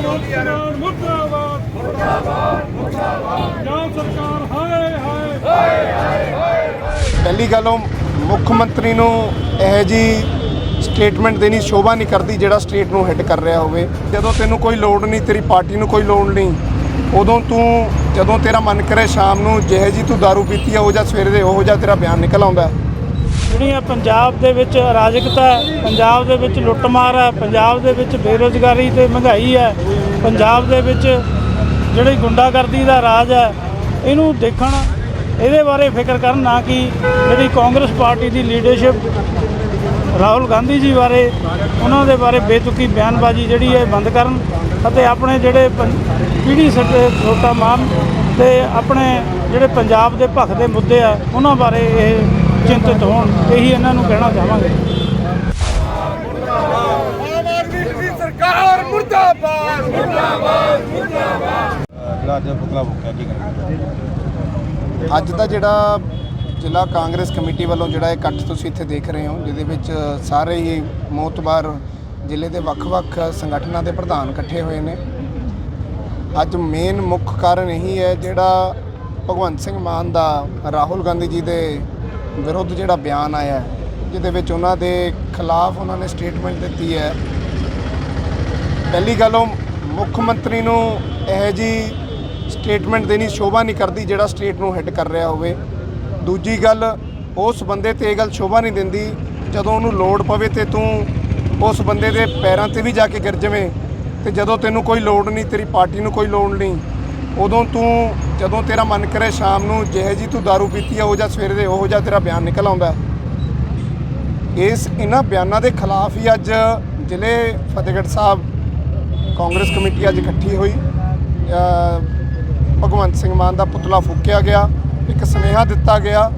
ਮੁਰਦਾਬਾਦ ਮੁਰਦਾਬਾਦ। ਮੁਰਦਾਬਾਦ ਪੰਜਾਬ ਸਰਕਾਰ, ਹਾਏ ਹਾਏ। ਪਹਿਲੀ ਗੱਲ ਉਹ ਮੁੱਖ ਮੰਤਰੀ ਨੂੰ ਇਹ ਜੀ ਸਟੇਟਮੈਂਟ ਦੇਣੀ ਸ਼ੋਭਾ ਨਹੀਂ ਕਰਦੀ ਜਿਹੜਾ ਸਟੇਟ ਨੂੰ ਹਿੱਟ ਕਰ ਰਿਹਾ ਹੋਵੇ। ਜਦੋਂ ਤੈਨੂੰ ਕੋਈ ਲੋੜ ਨਹੀਂ, ਤੇਰੀ ਪਾਰਟੀ ਨੂੰ ਕੋਈ ਲੋੜ ਨਹੀਂ, ਉਦੋਂ ਤੂੰ ਜਦੋਂ ਤੇਰਾ ਮਨ ਕਰੇ ਸ਼ਾਮ ਨੂੰ ਜਿਹੇ ਜੀ ਤੂੰ दारू ਪੀਤੀ ਆ, ਉਹ ਜਾਂ ਸਵੇਰੇ ਦੇ, ਉਹ ਜਾਂ ਤੇਰਾ ਬਿਆਨ ਨਿਕਲ ਆਉਂਦਾ। ਹੈ। ਜਿਹੜੀਆਂ ਪੰਜਾਬ ਦੇ ਵਿੱਚ ਅਰਾਜਕਤਾ ਹੈ, ਪੰਜਾਬ ਦੇ ਵਿੱਚ ਲੁੱਟਮਾਰ ਹੈ, ਪੰਜਾਬ ਦੇ ਵਿੱਚ ਬੇਰੋਜ਼ਗਾਰੀ ਤੇ ਮਹਿੰਗਾਈ ਹੈ, ਪੰਜਾਬ ਦੇ ਵਿੱਚ ਜਿਹੜੀ ਗੁੰਡਾਗਰਦੀ ਦਾ ਰਾਜ ਹੈ, ਇਹਨੂੰ ਦੇਖਣ, ਇਹਦੇ ਬਾਰੇ ਫਿਕਰ ਕਰਨ ਨਾ ਕਿ ਜਿਹੜੀ ਕਾਂਗਰਸ ਪਾਰਟੀ ਦੀ ਲੀਡਰਸ਼ਿਪ ਰਾਹੁਲ ਗਾਂਧੀ ਜੀ ਬਾਰੇ, ਉਹਨਾਂ ਦੇ ਬਾਰੇ ਬੇਤੁਕੀ ਬਿਆਨਬਾਜ਼ੀ ਜਿਹੜੀ ਹੈ ਬੰਦ ਕਰਨ ਅਤੇ ਆਪਣੇ ਜਿਹੜੇ ਪੰ- ਪੀੜ੍ਹੀ ਸੱਤੇ ਛੋਟਾ ਮਾਨ ਤੇ ਆਪਣੇ ਜਿਹੜੇ ਪੰਜਾਬ ਦੇ ਭਖ ਦੇ ਮੁੱਦੇ ਆ, ਉਹਨਾਂ ਬਾਰੇ ਇਹ ਚਿੰਤਿਤ ਹੋਣ ਇਹੀ ਇਹਨਾਂ ਨੂੰ ਕਹਿਣਾ ਚਾਹਾਂਗੇ। ਆਮ ਆਦਮੀ ਦੀ ਸਰਕਾਰ ਮੁਰਦਾਬਾਦ ਜਿਹੜਾ ਅੱਜ ਪੁਤਲਾ ਫੂਕਿਆ ਕੀ ਕਰਨਾ ਅੱਜ ਦਾ ਜਿਹੜਾ ਜ਼ਿਲ੍ਹਾ ਕਾਂਗਰਸ ਕਮੇਟੀ ਵੱਲੋਂ ਜਿਹੜਾ ਇਹ ਇਕੱਠ ਤੁਸੀਂ ਇੱਥੇ ਦੇਖ ਰਹੇ ਹੋ ਜਿਹਦੇ ਵਿੱਚ ਸਾਰੇ ਹੀ ਮੋਤਬਾਰ ਜ਼ਿਲ੍ਹੇ ਦੇ ਵੱਖ-ਵੱਖ ਸੰਗਠਨਾਂ ਦੇ ਪ੍ਰਧਾਨ ਇਕੱਠੇ ਹੋਏ ਨੇ। ਅੱਜ ਮੇਨ ਮੁੱਖ ਕਾਰਨ ਇਹੀ ਹੈ ਜਿਹੜਾ ਭਗਵੰਤ ਸਿੰਘ ਮਾਨ ਦਾ ਰਾਹੁਲ ਗਾਂਧੀ ਜੀ ਦੇ ਵਿਰੁੱਧ ਜਿਹੜਾ ਬਿਆਨ ਆਇਆ ਹੈ, ਜਿਹਦੇ ਵਿੱਚ ਉਹਨਾਂ ਦੇ ਖਿਲਾਫ ਉਹਨਾਂ ਨੇ ਸਟੇਟਮੈਂਟ ਦਿੱਤੀ ਹੈ। ਪਹਿਲੀ ਗੱਲ ਉਹ ਮੁੱਖ ਮੰਤਰੀ ਨੂੰ ਇਹ ਜੀ ਸਟੇਟਮੈਂਟ ਦੇਣੀ ਸ਼ੋਭਾ ਨਹੀਂ ਕਰਦੀ ਜਿਹੜਾ ਸਟੇਟ ਨੂੰ ਹਿੱਟ ਕਰ ਰਿਹਾ ਹੋਵੇ। ਦੂਜੀ ਗੱਲ ਉਸ ਬੰਦੇ ਤੇ ਇਹ ਗੱਲ ਸ਼ੋਭਾ ਨਹੀਂ ਦਿੰਦੀ ਜਦੋਂ ਉਹਨੂੰ ਲੋੜ ਪਵੇ ਤੇ ਤੂੰ ਉਸ ਬੰਦੇ ਦੇ ਪੈਰਾਂ ਤੇ ਵੀ ਜਾ ਕੇ ਗਿਰ ਜਾਵੇਂ ਤੇ ਜਦੋਂ ਤੈਨੂੰ ਕੋਈ ਲੋੜ ਨਹੀਂ ਤੇਰੀ ਪਾਰਟੀ ਨੂੰ ਕੋਈ ਲੋੜ ਨਹੀਂ ਉਦੋਂ ਤੂੰ ਜਦੋਂ ਤੇਰਾ ਮਨ ਕਰੇ ਸ਼ਾਮ ਨੂੰ ਜਿਹੇ ਜੀ ਤੂੰ दारू ਪੀਤੀ ਆ, ਉਹ ਜਾਂ ਸਵੇਰੇ ਦੇ, ਉਹ ਜਾਂ ਤੇਰਾ ਬਿਆਨ ਨਿਕਲ ਆਉਂਦਾ। ਇਸ ਇਹਨਾਂ ਬਿਆਨਾਂ ਦੇ ਖਿਲਾਫ ਹੀ ਅੱਜ ਜ਼ਿਲ੍ਹੇ ਫਤਿਹਗੜ੍ਹ ਸਾਹਿਬ ਕਾਂਗਰਸ ਕਮੇਟੀ ਅੱਜ ਇਕੱਠੀ ਹੋਈ। ਭਗਵੰਤ ਸਿੰਘ ਮਾਨ ਦਾ ਪੁਤਲਾ ਫੂਕਿਆ ਗਿਆ, ਇੱਕ ਸੁਨੇਹਾ ਦਿੱਤਾ ਗਿਆ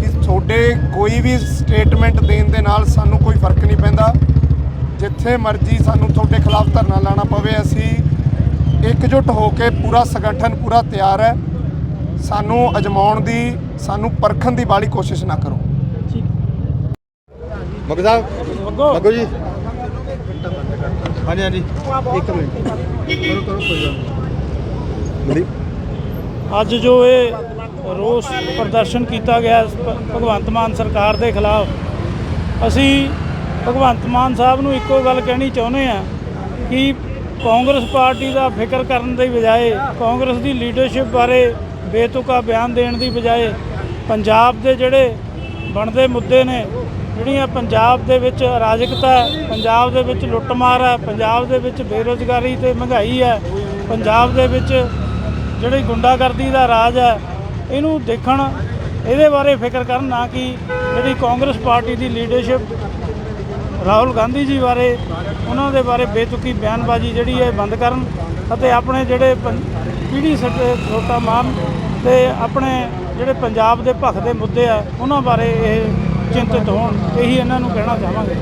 ਕਿ ਤੁਹਾਡੇ ਕੋਈ ਵੀ ਸਟੇਟਮੈਂਟ ਦੇਣ ਦੇ ਨਾਲ ਸਾਨੂੰ ਕੋਈ ਫ਼ਰਕ ਨਹੀਂ ਪੈਂਦਾ। ਜਿੱਥੇ ਮਰਜ਼ੀ ਸਾਨੂੰ ਤੁਹਾਡੇ ਖਿਲਾਫ ਧਰਨਾ ਲਾਣਾ ਪਵੇ, ਅਸੀਂ ਇਕਜੁੱਟ ਹੋ ਕੇ ਪੂਰਾ ਸੰਗਠਨ ਪੂਰਾ ਤਿਆਰ ਹੈ। ਸਾਨੂੰ ਅਜਮਾਉਣ ਦੀ ਸਾਨੂੰ ਪਰਖਣ ਦੀ ਬਾਲੀ ਕੋਸ਼ਿਸ਼ ਨਾ ਕਰੋ। ਮੱਗ ਸਾਹਿਬ ਮੱਗੋ ਜੀ। ਹਾਂਜੀ ਹਾਂਜੀ। ਇੱਕ ਮਿੰਟ। ਕਰੋ ਕਰੋ ਕੋਈ ਗੱਲ ਨਹੀਂ ਅੱਜ ਜੋ ਇਹ ਰੋਸ ਪ੍ਰਦਰਸ਼ਨ ਕੀਤਾ ਗਿਆ ਭਗਵੰਤ ਮਾਨ ਸਰਕਾਰ ਦੇ ਖਿਲਾਫ ਅਸੀਂ ਭਗਵੰਤ ਮਾਨ ਸਾਹਿਬ ਨੂੰ ਇੱਕੋ ਗੱਲ ਕਹਿਣੀ ਚਾਹੁੰਦੇ ਆ ਕਿ ਕਾਂਗਰਸ ਪਾਰਟੀ ਦਾ ਫਿਕਰ ਕਰਨ ਦੀ ਬਜਾਏ, ਕਾਂਗਰਸ ਦੀ ਲੀਡਰਸ਼ਿਪ ਬਾਰੇ ਬੇਤੁਕਾ ਬਿਆਨ ਦੇਣ ਦੀ ਬਜਾਏ ਪੰਜਾਬ ਦੇ ਜਿਹੜੇ ਬਣਦੇ ਮੁੱਦੇ ਨੇ, ਜਿਹੜੀਆਂ ਪੰਜਾਬ ਦੇ ਵਿੱਚ ਅਰਾਜਕਤਾ ਹੈ, ਪੰਜਾਬ ਦੇ ਵਿੱਚ ਲੁੱਟਮਾਰ ਹੈ, ਪੰਜਾਬ ਦੇ ਵਿੱਚ ਬੇਰੋਜ਼ਗਾਰੀ ਤੇ ਮਹਿੰਗਾਈ ਹੈ, ਪੰਜਾਬ ਦੇ ਵਿੱਚ ਜਿਹੜੀ ਗੁੰਡਾਗਰਦੀ ਦਾ ਰਾਜ ਹੈ, ਇਹਨੂੰ ਦੇਖਣ, ਇਹਦੇ ਬਾਰੇ ਫਿਕਰ ਕਰਨ ਨਾ ਕਿ ਜਿਹੜੀ ਕਾਂਗਰਸ ਪਾਰਟੀ ਦੀ ਲੀਡਰਸ਼ਿਪ ਰਾਹੁਲ ਗਾਂਧੀ ਜੀ ਬਾਰੇ, ਉਹਨਾਂ ਦੇ ਬਾਰੇ ਬੇਤੁਕੀ ਬਿਆਨਬਾਜ਼ੀ ਜਿਹੜੀ ਹੈ ਬੰਦ ਕਰਨ ਅਤੇ ਆਪਣੇ ਜਿਹੜੇ ਪੰ- ਪੀੜ੍ਹੀ ਸੱਤੇ ਛੋਟਾ ਮਾਨ ਤੇ ਆਪਣੇ ਜਿਹੜੇ ਪੰਜਾਬ ਦੇ ਭਖ ਦੇ ਮੁੱਦੇ ਆ, ਉਹਨਾਂ ਬਾਰੇ ਇਹ ਚਿੰਤਿਤ ਹੋਣ, ਇਹੀ ਇਹਨਾਂ ਨੂੰ ਕਹਿਣਾ ਚਾਹਾਂਗੇ।